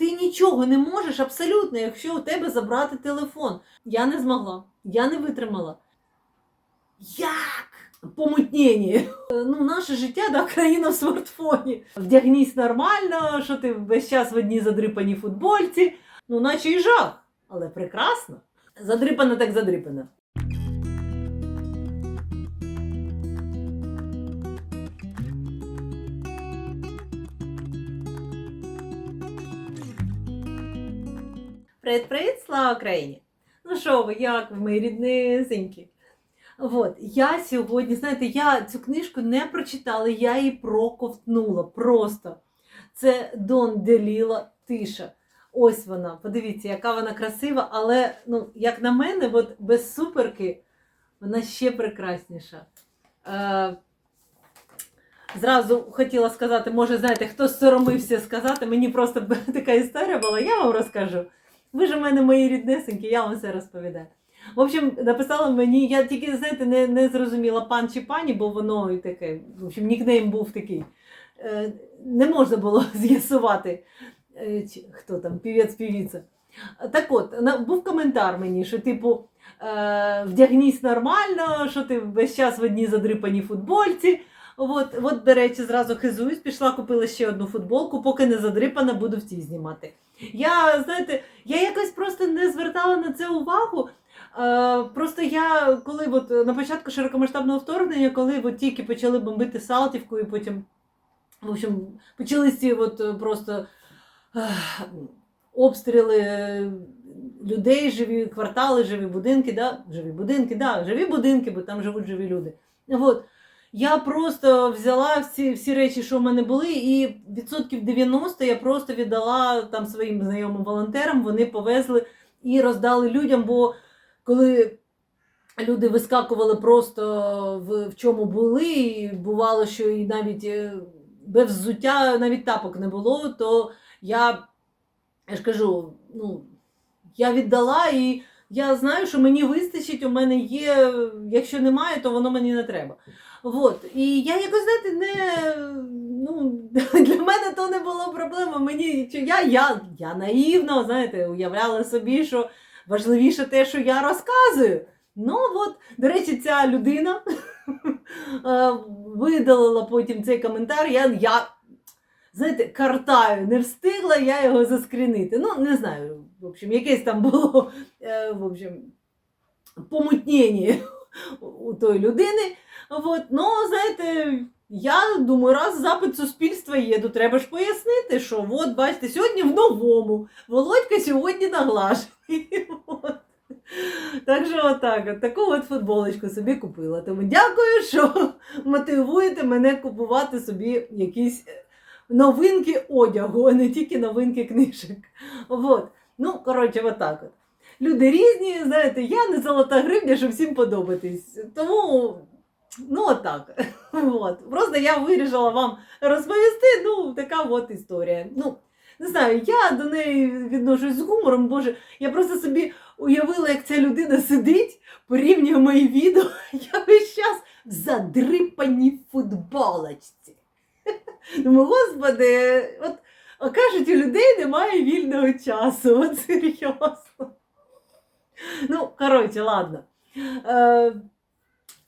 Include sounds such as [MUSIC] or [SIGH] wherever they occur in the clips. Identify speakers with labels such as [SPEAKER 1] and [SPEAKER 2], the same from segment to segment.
[SPEAKER 1] Ти нічого не можеш абсолютно, якщо у тебе забрати телефон. Я не змогла, я не витримала. Як? Помутнєні. Е, Ну, наше життя, да, країна в смартфоні. Вдягнись нормально, що ти весь час в одній задрипаній футбольці. Ну, наче і жах, але прекрасно. Задрипана так задрипана. Привіт-привіт, слава Україні! Ну що ви, як ви, мої ріднесенькі? От, я сьогодні, знаєте, я цю книжку не прочитала, я її проковтнула просто. Це Дон Деліла Тиша. Ось вона. Подивіться, яка вона красива, але, ну, як на мене, от без суперки вона ще прекрасніша. Е, Зразу хотіла сказати, може, знаєте, хто соромився сказати, мені просто [LAUGHS] така історія була, я вам розкажу. Ви ж у мене мої ріднесенькі, я вам все розповідаю. В общем, написала мені, я тільки, знаєте, не, не зрозуміла пан чи пані, бо воно і таке, в общем, нікнейм був такий. Е, не можна було [LAUGHS] з'ясувати, е, хто там, півець, півіця. Так от, на- був коментар мені, що типу, е, вдягнись нормально, що ти весь час в одній задрипаній футбольці. От, от, до речі, зразу хизуюсь, пішла, купила ще одну футболку, поки не задрипана, буду в цій знімати. Я, знаєте, я якось просто не звертала на це увагу. Е, просто я, коли от, на початку широкомасштабного вторгнення, коли от тільки почали бомбити Салтівку і потім, в общем, почалися ці от е, просто обстріли е, людей, живі квартали, живі будинки, да? живі будинки, да, живі будинки, бо там живуть живі люди. От. Я просто взяла всі, всі речі, що в мене були, і відсотків 90 я просто віддала там своїм знайомим волонтерам, вони повезли і роздали людям, бо коли люди вискакували просто в, в чому були, і бувало, що і навіть е, без взуття навіть тапок не було, то я, я ж кажу, ну, я віддала і я знаю, що мені вистачить, у мене є, якщо немає, то воно мені не треба. От. І я якось, знаєте, не, ну, [LAUGHS] для мене то не було проблеми. Мені, я, я, я наївно, знаєте, уявляла собі, що важливіше те, що я розказую. Ну от, до речі, ця людина [LAUGHS] е, видалила потім цей коментар. Я, я знаєте, картаю, не встигла я його заскрінити. Ну, не знаю, в общем, якесь там було е, в общем, помутнення [LAUGHS] у тої людини. От, ну, знаєте, я думаю, раз запит суспільства є, то треба ж пояснити, що от, бачите, сьогодні в новому, Володька сьогодні наглажений. [LAUGHS] Так що отак, от, таку от футболочку собі купила. Тому дякую, що мотивуєте мене купувати собі якісь е, новинки одягу, а не тільки новинки книжок. От. Ну, коротше, отак от. Люди різні, знаєте, я не золота гривня, щоб всім подобатись. Тому, ну, отак. От. Просто я вирішила вам розповісти, ну, така от історія. Ну, не знаю, я до неї відношусь з гумором, боже, я просто собі уявила, як ця людина сидить, порівнює мої відео, [LAUGHS] я весь час в задрипаній футболочці. [LAUGHS] Думаю, господи, от кажуть, у людей немає вільного часу. [LAUGHS] От серйозно. Ну, коротше, ладно.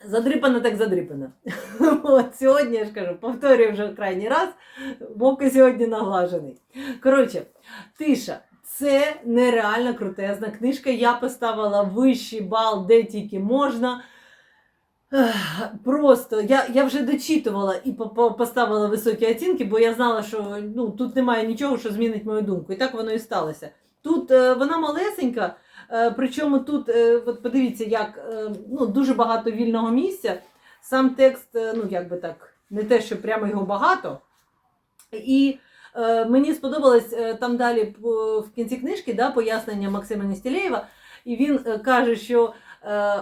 [SPEAKER 1] Задрипана так задрипана. [LAUGHS] От, сьогодні я ж кажу, повторюю вже крайній раз, Вовка сьогодні наглажений. Коротше, тиша. Це нереально крутезна книжка. Я поставила вищий бал, де тільки можна. Просто я, я вже дочитувала і по- по- поставила високі оцінки, бо я знала, що ну, тут немає нічого, що змінить мою думку. І так воно і сталося. Тут е, вона малесенька, причому тут, е, от подивіться, як е, ну, дуже багато вільного місця. Сам текст, е, ну як би так, не те, що прямо його багато. І е, мені сподобалось е, там далі в кінці книжки да, пояснення Максима Нестілеєва. І він е, каже, що е,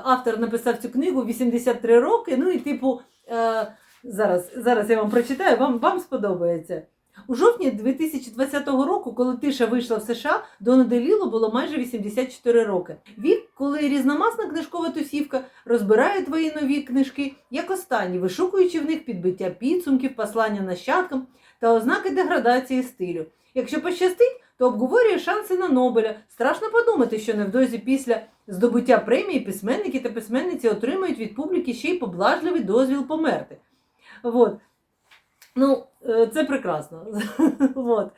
[SPEAKER 1] автор написав цю книгу 83 роки. Ну і типу, е, зараз, зараз я вам прочитаю, вам, вам сподобається. У жовтні 2020 року, коли тиша вийшла в США, Дону Деліло було майже 84 роки. Вік, коли різномасна книжкова тусівка розбирає твої нові книжки, як останні, вишукуючи в них підбиття підсумків, послання нащадкам та ознаки деградації стилю. Якщо пощастить, то обговорює шанси на Нобеля. Страшно подумати, що невдовзі після здобуття премії письменники та письменниці отримують від публіки ще й поблажливий дозвіл померти. Вот. Ну, е, це прекрасно. [LAUGHS] Вот.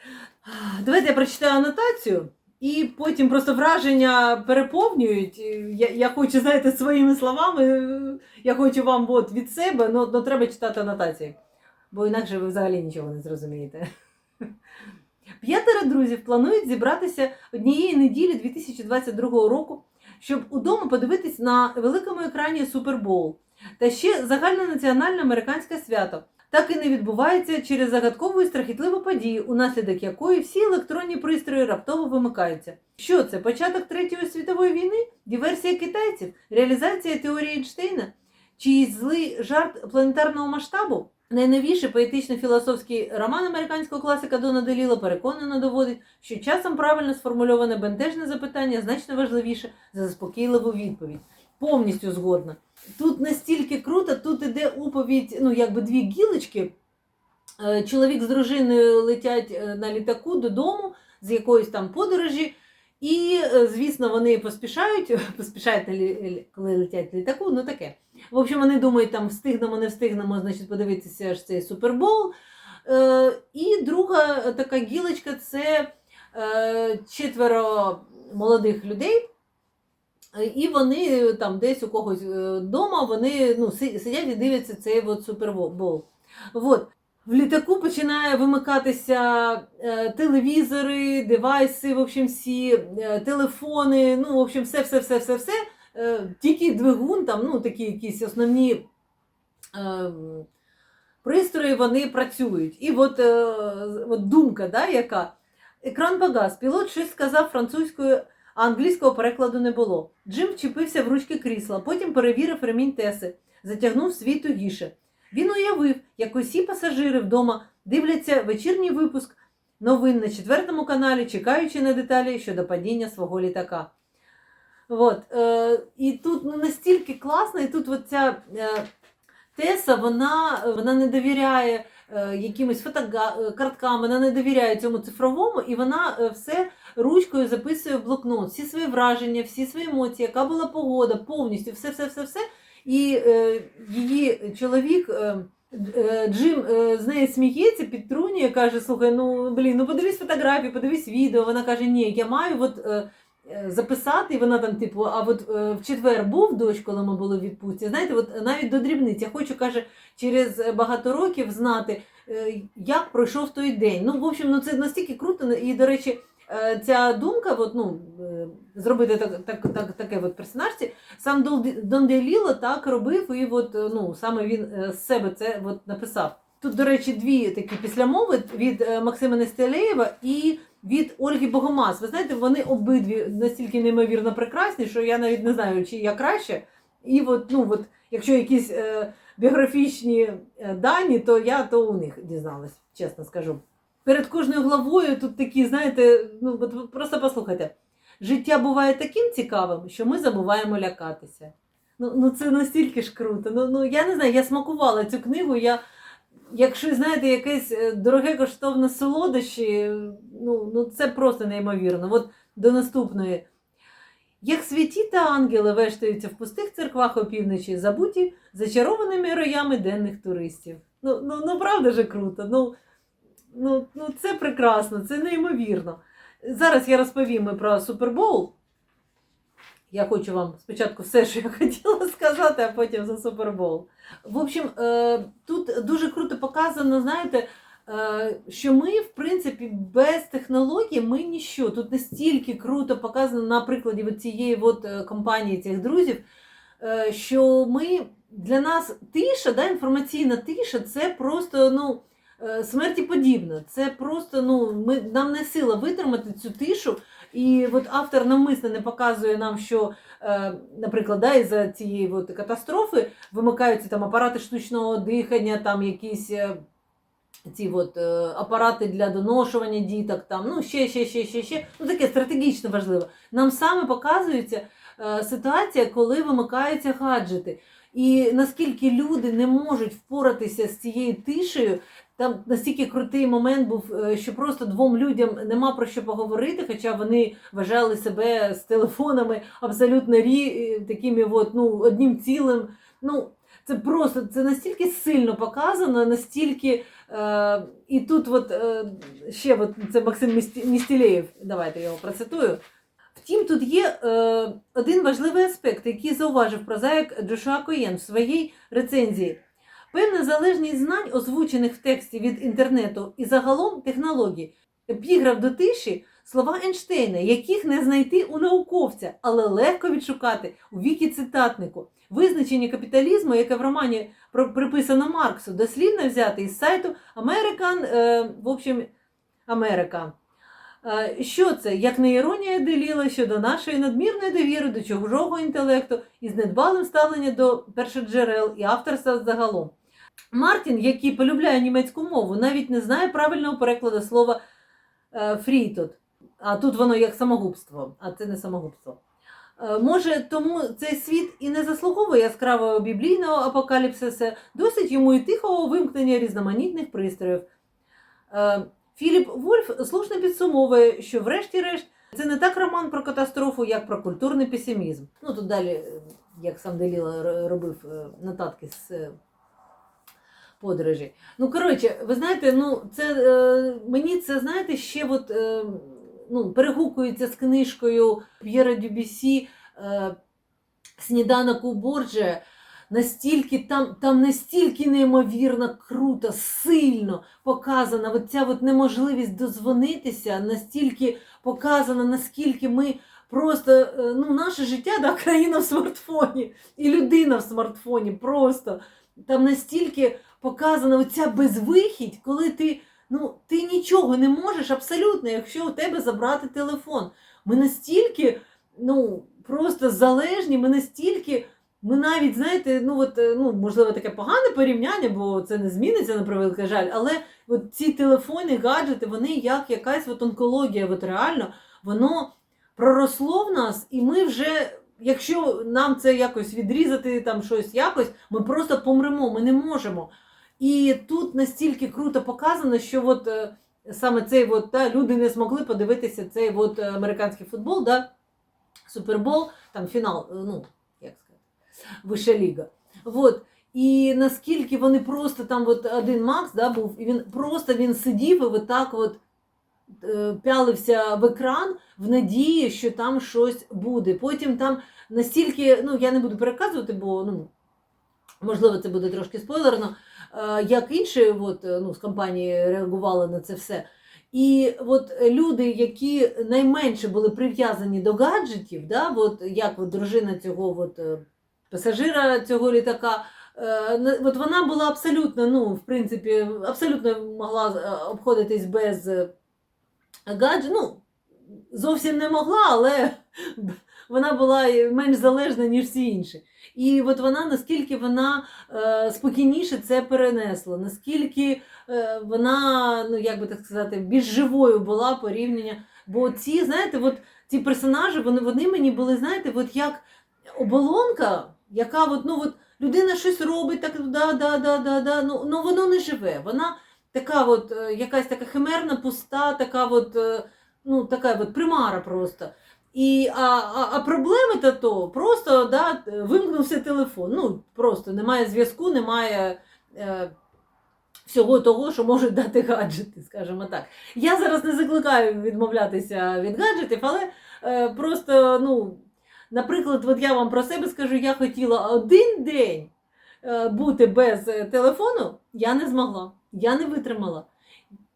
[SPEAKER 1] Давайте я прочитаю анотацію, і потім просто враження переповнюють. Я, я хочу, знаєте, своїми словами, е, я хочу вам от від себе, але треба читати анотації, бо інакше ви взагалі нічого не зрозумієте. [LAUGHS] П'ятеро друзів планують зібратися однієї неділі 2022 року, щоб удома подивитись на великому екрані Супербоул та ще загальнонаціональне американське свято. Так і не відбувається через загадкову і страхітливу подію, унаслідок якої всі електронні пристрої раптово вимикаються. Що це? Початок Третьої світової війни? Диверсія китайців? Реалізація теорії Ейнштейна? Чиїсь злий жарт планетарного масштабу? Найновіший поетично-філософський роман американського класика Дона Деліла переконано доводить, що часом правильно сформульоване бентежне запитання значно важливіше за заспокійливу відповідь. Повністю згодна. Тут настільки круто, тут іде оповідь, ну якби дві гілочки. Е, Чоловік з дружиною летять е, на літаку додому з якоїсь там подорожі, і, е, звісно, вони поспішають, [LAUGHS] поспішають, коли летять літаку, ну таке. В общем, вони думають, там встигнемо, не встигнемо, значить, подивитися ж цей супербол. І друга така гілочка це четверо молодих людей. Е, І вони там десь у когось вдома вони ну, сидять і дивляться цей от супербол. От. В літаку починає вимикатися е, телевізори, девайси, в общем, всі, е, телефони, ну, в общем, все, все, все, все, все. Е, тільки двигун, там, ну, такі якісь основні е, пристрої, вони працюють. І от, е, от думка, да, яка. Екран погас, пілот щось сказав французькою, а англійського перекладу не було. Джим вчепився в ручки крісла, потім перевірив ремінь Теси, затягнув свій тугіше. Він уявив, як усі пасажири вдома дивляться вечірній випуск новин на четвертому каналі, чекаючи на деталі щодо падіння свого літака. От, е, і тут ну, настільки класно, і тут от ця е, Теса, вона, вона не довіряє е, фотога- е, карткам, вона не довіряє цьому цифровому, і вона е, все ручкою записує в блокнот, всі свої враження, всі свої емоції, яка була погода, повністю все, все, все, все. І е, її чоловік. Е, Джим з нею сміється, підтрунює, каже: слухай, ну блін, ну подивись фотографії, подивись відео. Вона каже, ні, я маю от, записати, і вона там, типу, а от е, в четвер був дощ, коли ми були в відпустці. Знаєте, от навіть до дрібниць. Я хочу, каже, через багато років знати, е, як пройшов той день. Ну, в общем, ну це настільки круто. І, до речі, е, ця думка, от, ну, е, зробити так, так, так, таке от персонажці, сам Дол- Дон Деліло так робив, і от, е, ну, саме він е, з себе це от написав. Тут, до речі, дві такі післямови від е, Максима Нестелеєва і від Ольги Богомаз. Ви знаєте, вони обидві настільки неймовірно прекрасні, що я навіть не знаю, чи я краще. І от, ну, от, якщо якісь е, біографічні е, дані, то я то у них дізналась, чесно скажу. Перед кожною главою тут такі, знаєте, ну от просто послухайте. Життя буває таким цікавим, що ми забуваємо лякатися. Ну, ну це настільки ж круто. Ну, ну я не знаю, я смакувала цю книгу. Я, якщо знаєте, якесь е, дороге коштовне солодощі, ну, ну це просто неймовірно. От до наступної. Як святі та ангели вештаються в пустих церквах опівночі, забуті зачарованими роями денних туристів. Ну, ну, ну правда же круто. Ну, ну, ну це прекрасно, це неймовірно. Зараз я розповім про Супербоул. Я хочу вам спочатку все, що я хотіла [LAUGHS] сказати, а потім за Супербоул. В общем, е, тут дуже круто показано, знаєте, е, що ми, в принципі, без технологій ми ніщо. Тут настільки круто показано на прикладі цієї от е, компанії цих друзів, що ми для нас тиша, да, інформаційна тиша це просто ну, смерті подібно. Це просто ну, ми, нам не сила витримати цю тишу. І от автор навмисно не показує нам, що, е, наприклад, да, із-за цієї от катастрофи вимикаються там апарати штучного дихання, там якісь. е, Ці от, е, апарати для доношування діток, там, ну ще, ще, ще, ще, ще. Ну таке стратегічно важливо. Нам саме показується ситуація, коли вимикаються гаджети. І наскільки люди не можуть впоратися з цією тишею, там настільки крутий момент був, е, що просто двом людям нема про що поговорити, хоча вони вважали себе з телефонами абсолютно рі, е, такими от, ну, одним цілим. Ну, це просто це настільки сильно показано, настільки. Е, і тут от, е, ще от, це Максим Місті- Містілеєв, давайте я його процитую. Втім, тут є е, один важливий аспект, який зауважив прозаїк Джошуа Коєн в своїй рецензії. Певна залежність знань, озвучених в тексті від інтернету і загалом технологій, епіграф до тиші слова Ейнштейна, яких не знайти у науковця, але легко відшукати у вікі цитатнику. Визначення капіталізму, яке в романі приписано Марксу, дослівно взяти із сайту American, е, в общем, Америка. Е, Що це? Як не іронія деліла щодо нашої надмірної довіри до чужого інтелекту і з недбалим ставленням до першоджерел і авторства загалом. Мартін, який полюбляє німецьку мову, навіть не знає правильного перекладу слова е, фрітот. А тут воно як самогубство, а це не самогубство. Е, Може, тому цей світ і не заслуговує яскравого біблійного апокаліпсиса, досить йому і тихого вимкнення різноманітних пристроїв. Філіп Вольф слушно підсумовує, що врешті-решт це не так роман про катастрофу, як про культурний песимізм. Ну тут далі, е, як сам Деліла робив е, нотатки з е, подорожі. Ну, коротше, ви знаєте, ну це е, мені це знаєте ще от, е, ну, перегукується з книжкою П'єра Дюбісі е, Сніданок у Борджа. Настільки там, там настільки неймовірно круто, сильно показана от ця от неможливість дозвонитися, настільки показано, наскільки ми просто е, ну, наше життя, да, [LAUGHS] країна в смартфоні, і людина в смартфоні. Просто там настільки показана оця безвихідь, коли ти, ну, ти нічого не можеш абсолютно, якщо у тебе забрати телефон. Ми настільки ну, просто залежні, ми настільки. Ми навіть, знаєте, ну от, е, ну, можливо, таке погане порівняння, бо це не зміниться, на превеликий жаль, але от ці телефони, гаджети, вони як якась от онкологія, от реально, воно проросло в нас, і ми вже, якщо нам це якось відрізати, там щось якось, ми просто помремо, ми не можемо. І тут настільки круто показано, що от е, саме цей от, та, люди не змогли подивитися цей от е, американський футбол, да, супербол, там фінал, ну, вища ліга. Вот. І наскільки вони просто там от один Макс да, був, і він просто він сидів і от е, пялився в екран в надії, що там щось буде. Потім там настільки, ну я не буду переказувати, бо ну, можливо це буде трошки спойлерно, е, як інші от, ну, з компанії реагували на це все. І от люди, які найменше були прив'язані до гаджетів, да, от, як от дружина цього от, е, пасажира цього літака, е, от вона була абсолютно, ну, в принципі, абсолютно могла е, обходитись без е, гаджет. Ну, зовсім не могла, але [LAUGHS] вона була менш залежна, ніж всі інші. І от вона, наскільки вона спокійніше це перенесла, наскільки вона, ну як би так сказати, більш живою була порівняння. Бо ці, знаєте, от ці персонажі, вони, вони мені були, знаєте, от як оболонка, яка от, ну, от, людина щось робить, так да, да, да, да, да, ну, ну воно не живе. Вона така от, е, якась така химерна, пуста, така от, е, ну, така от примара просто. І, а, а, а проблеми то то просто да, вимкнувся телефон. Ну, просто немає зв'язку, немає е, всього того, що можуть дати гаджети, скажімо так. Я зараз не закликаю відмовлятися від гаджетів, але е, просто, ну, наприклад, от я вам про себе скажу, я хотіла один день е, бути без е, телефону, я не змогла, я не витримала.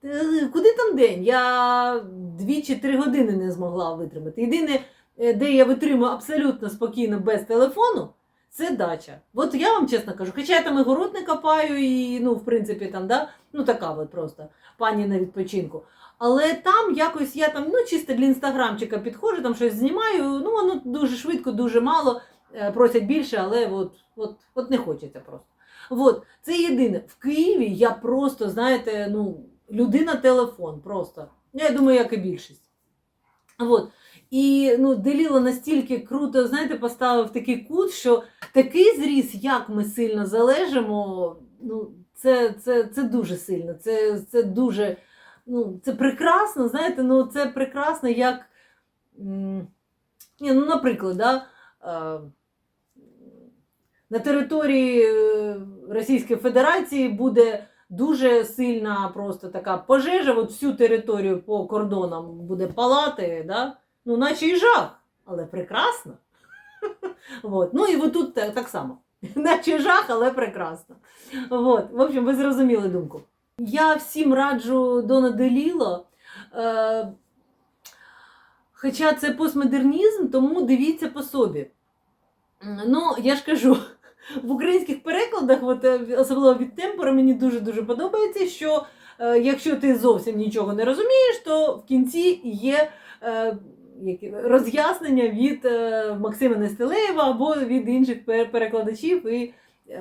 [SPEAKER 1] Е, Куди там день? Я дві чи три години не змогла витримати. Єдине, де я витримую абсолютно спокійно без телефону, це дача. От я вам чесно кажу, хоча я там і город не копаю, і ну, в принципі, там, да, ну така от просто пані на відпочинку. Але там якось я там, ну чисто для інстаграмчика підходжу, там щось знімаю, ну воно дуже швидко, дуже мало, е, просять більше, але от, от, от не хочеться просто. От, це єдине. В Києві я просто, знаєте, ну, людина телефон просто. Я думаю, як і більшість. От. І ну, Деліло настільки круто, знаєте, поставив такий кут, що такий зріс, як ми сильно залежимо, ну, це, це, це дуже сильно. Це, це дуже ну, це прекрасно, знаєте, ну це прекрасно, як. Ну, наприклад, да, е, на території е, Російської Федерації буде дуже сильна просто така пожежа, от всю територію по кордонам буде палати, да? ну, наче і жах, але прекрасно. [LAUGHS] Вот. Ну і тут так, так само. [LAUGHS] Наче жах, але прекрасно. Вот. В общем, ви зрозуміли думку. Я всім раджу Дона Деліло. Е, хоча це постмодернізм, тому дивіться по собі. Ну, я ж кажу, в українських перекладах, от, е, особливо від темпора, мені дуже-дуже подобається, що е, якщо ти зовсім нічого не розумієш, то в кінці є роз'яснення від Максима Нестелеєва або від інших перекладачів і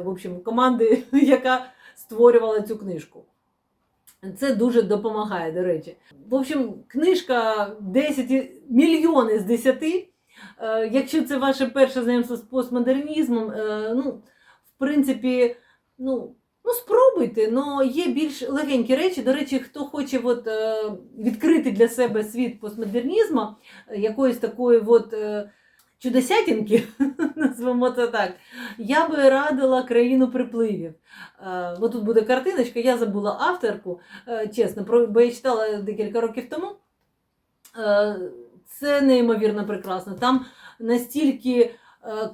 [SPEAKER 1] в общем, команди, [LAUGHS] яка створювала цю книжку. Це дуже допомагає, до речі. В общем, книжка 10 і- мільйони з 10. Е, Якщо це ваше перше знайомство з постмодернізмом, е, ну, в принципі, ну, ну спробуйте, але є більш легенькі речі. До речі, хто хоче от, е, відкрити для себе світ постмодернізму, якоїсь такої от, чудосятінки, [LAUGHS] назвемо це так, я би радила країну припливів. Е, От тут буде картиночка, я забула авторку, е, чесно, бо я читала декілька років тому. Е, Це неймовірно прекрасно. Там настільки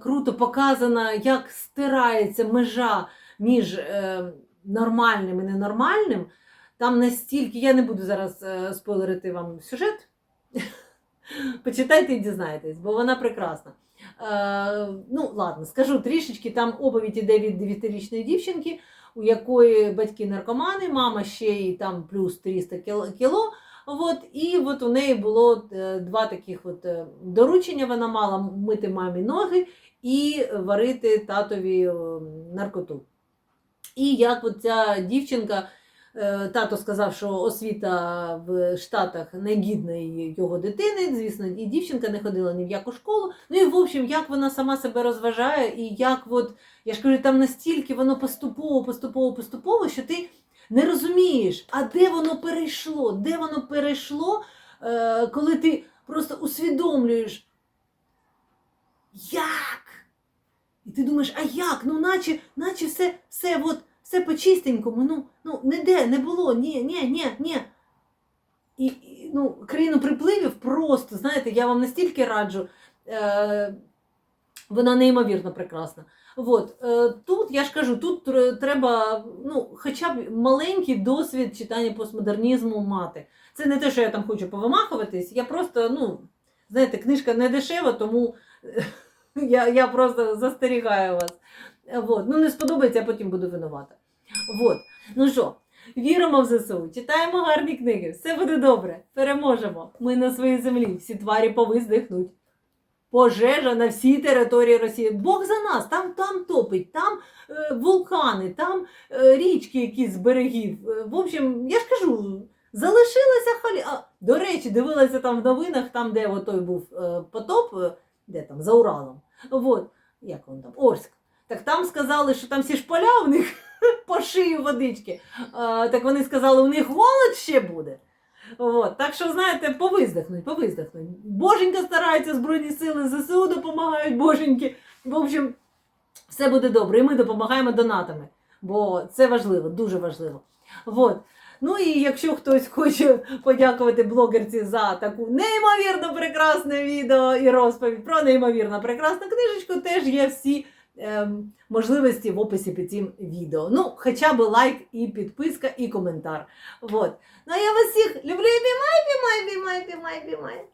[SPEAKER 1] круто показано, як стирається межа між нормальним і ненормальним. Там настільки, я не буду зараз спойлерити вам сюжет. Почитайте і дізнаєтесь, бо вона прекрасна. Е, ну, ладно, скажу трішечки, там оповідь іде від 9-річної дівчинки, у якої батьки наркомани, мама ще й там плюс 300 кіл- кіло. От, і от у неї було е, два таких от е, доручення. Вона мала мити мамі ноги і варити татові е, наркоту. І як от ця дівчинка, тато сказав, що освіта в Штатах не гідна його дитини, звісно, і дівчинка не ходила ні в яку школу. Ну і в общем, як вона сама себе розважає, і як от, я ж кажу, там настільки воно поступово, поступово, поступово, що ти не розумієш, а де воно перейшло, де воно перейшло, е, коли ти просто усвідомлюєш, як? І ти думаєш, а як? Ну, наче, наче все, все, от, все по-чистенькому, ну, ну, не де, не було, ні, ні, ні, ні. І, і, ну, країну припливів просто, знаєте, я вам настільки раджу, е, вона неймовірно прекрасна. От, е, тут, я ж кажу, тут треба ну, хоча б маленький досвід читання постмодернізму мати. Це не те, що я там хочу повимахуватись, я просто, ну, знаєте, книжка не дешева, тому е, [LAUGHS] я, я просто застерігаю вас. Вот. Ну, не сподобається, а потім буду винувата. Вот. Ну що, віримо в ЗСУ, читаємо гарні книги, все буде добре, переможемо. Ми на своїй землі, всі тварі повиздихнуть. Пожежа на всій території Росії. Бог за нас, там, там топить, там е, вулкани, там е, річки якісь з берегів. Е, в общем, я ж кажу, залишилася халі. А, до речі, дивилася там в новинах, там, де той був е, потоп, е, де там, за Уралом. Вот, як він там, Орськ. Так там сказали, що там всі ж поля у них [LAUGHS] по шию водички. Так вони сказали, у них голод ще буде. От. Так що, знаєте, повиздихнуть, повиздихнуть. Боженька старається, Збройні сили ЗСУ допомагають, боженьки. В общем, все буде добре. І ми допомагаємо донатами, бо це важливо, дуже важливо. От. Ну і якщо хтось хоче подякувати блогерці за таку неймовірно прекрасне відео і розповідь про неймовірно прекрасну книжечку, теж є всі можливості в описі під цим відео. Ну, хоча б лайк і підписка, і коментар. Вот. Ну а я вас всіх люблю і бімай, бімай, бімай, бімай, піймай.